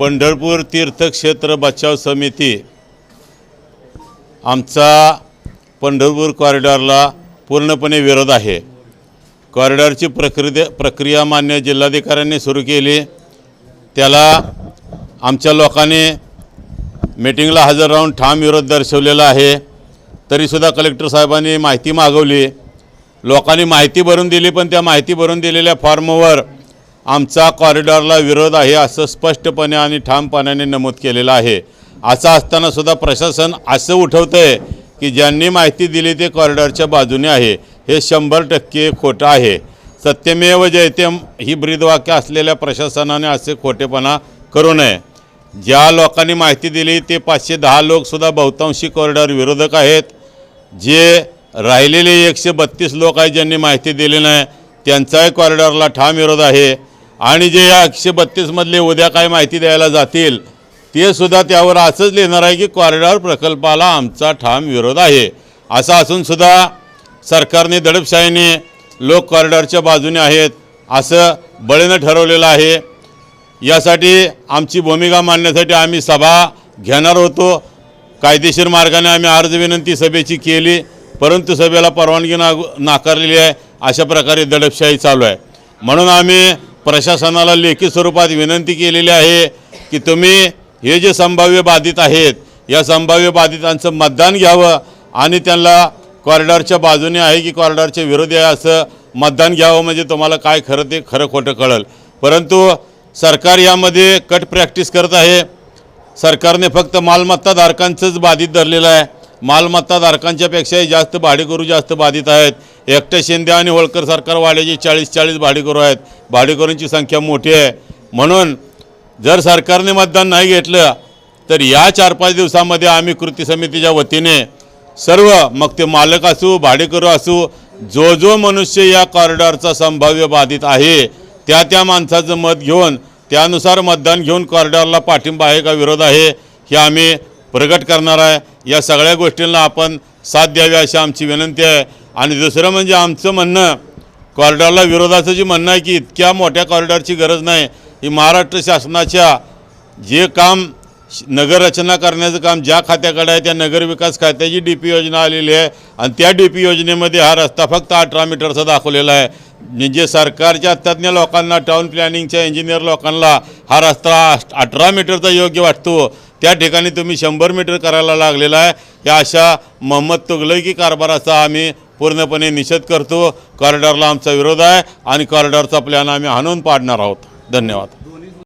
पंढरपूर तीर्थक्षेत्र बचाव समिती. आमचा पंढरपूर कॉरिडॉरला पूर्णपणे विरोध आहे. कॉरिडॉरची प्रक्रिया प्रक्रिया मान्य जिल्हाधिकाऱ्यांनी सुरू केली. त्याला आमच्या लोकांनी मीटिंगला हजर राहून ठाम विरोध दर्शवलेला आहे. तरीसुद्धा कलेक्टर साहेबांनी माहिती मागवली. लोकांनी माहिती भरून दिली पण त्या माहिती भरून दिलेल्या फॉर्मवर आमचा कॉरिडॉरला विरोध आहे असं स्पष्टपणे आणि ठामपणाने नमूद केलेलं आहे. असं असतानासुद्धा प्रशासन असं उठवतं आहे की ज्यांनी माहिती दिली ते कॉरिडॉरच्या बाजूने आहे. हे शंभर टक्के खोटं आहे. सत्यमेव जयतेम ही ब्रीदवाक्य असलेल्या प्रशासनाने असे खोटेपणा करू नये. ज्या लोकांनी माहिती दिली ते पाचशे दहा लोकसुद्धा बहुतांशी कॉरिडॉर विरोधक आहेत. जे राहिलेले एकशे बत्तीस लोक आहेत ज्यांनी माहिती दिली नाही त्यांचाही कॉरिडॉरला ठाम विरोध आहे. आणि जे या एकशे बत्तीसमधले उद्या काय माहिती द्यायला जातील ते सुद्धा त्यावर असंच लिहिणार आहे की कॉरिडॉर प्रकल्पाला आमचा ठाम विरोध आहे. असं असूनसुद्धा सरकारने दडपशाहीने लोक कॉरिडॉरच्या बाजूने आहेत असं बळीनं ठरवलेलं आहे. यासाठी आमची भूमिका मांडण्यासाठी आम्ही सभा घेणार होतो. कायदेशीर मार्गाने आम्ही अर्ज विनंती सभेची केली परंतु सभेला परवानगी ना नाकारलेली आहे. अशा प्रकारे दडपशाही चालू आहे. म्हणून आम्ही प्रशासनाला लेखी स्वरूपात विनंती केलेली आहे की तुम्ही हे जे संभाव्य बाधित आहेत या संभाव्य बाधितांचं मतदान घ्यावं आणि त्यांना कॉरिडॉरच्या बाजूने आहे की कॉरिडॉरच्या विरोधी आहे असं मतदान घ्यावं म्हणजे तुम्हाला काय खरं ते खरं खोटं कळलं. परंतु सरकार यामध्ये कट प्रॅक्टिस करत आहे. सरकारने फक्त मालमत्ताधारकांचंच बाधित धरलेलं आहे. मालमत्ताधारकांच्यापेक्षाही जास्त भाडेकरू जास्त बाधित आहेत. एकट्या शिंदे आणि होळकर सरकार सरकारवाल्याचे चाळीस चाळीस भाडेकरू आहेत. भाडेकरूंची संख्या मोठी आहे. म्हणून जर सरकारने मतदान नाही घेतलं तर या चार पाच दिवसामध्ये आम्ही कृती समितीच्या वतीने सर्व मग ते मालक असू भाडेकरू असू जो जो मनुष्य या कॉरिडॉरचा संभाव्य बाधित आहे त्या त्या माणसाचं मत घेऊन त्यानुसार मतदान घेऊन कॉरिडॉरला पाठिंबा आहे का विरोध आहे हे आम्ही प्रगट करणार आहे. या सगळ्या गोष्टींना आपण साथ द्यावी अशी आमची विनंती आहे. आणि दुसरं म्हणजे आमचं म्हणणं कॉरिडॉरला विरोधाचं जे म्हणणं आहे की इतक्या मोठ्या कॉरिडॉरची गरज नाही. ही महाराष्ट्र शासनाच्या जे काम श- नगररचना करण्याचं काम ज्या खात्याकडे आहे त्या नगरविकास खात्याची डी पी योजना आलेली आहे. आणि त्या डी पी योजनेमध्ये हा रस्ता फक्त अठरा मीटरचा दाखवलेला आहे. म्हणजे सरकारच्या तज्ज्ञ लोकांना टाऊन प्लॅनिंगच्या इंजिनियर लोकांना हा रस्ता अठरा मीटरचा योग्य वाटतो. त्या ठिकाणी तुम्ही शंभर मीटर करायला लागलेला आहे. या अशा मोहम्मद तुगलकी कारभाराचा आम्ही पूर्णपणे निषेध करतो. कॉरिडॉरला आमचा विरोध आहे आणि कॉरिडॉरचा प्लॅन आम्ही हाणून पाडणार आहोत. धन्यवाद.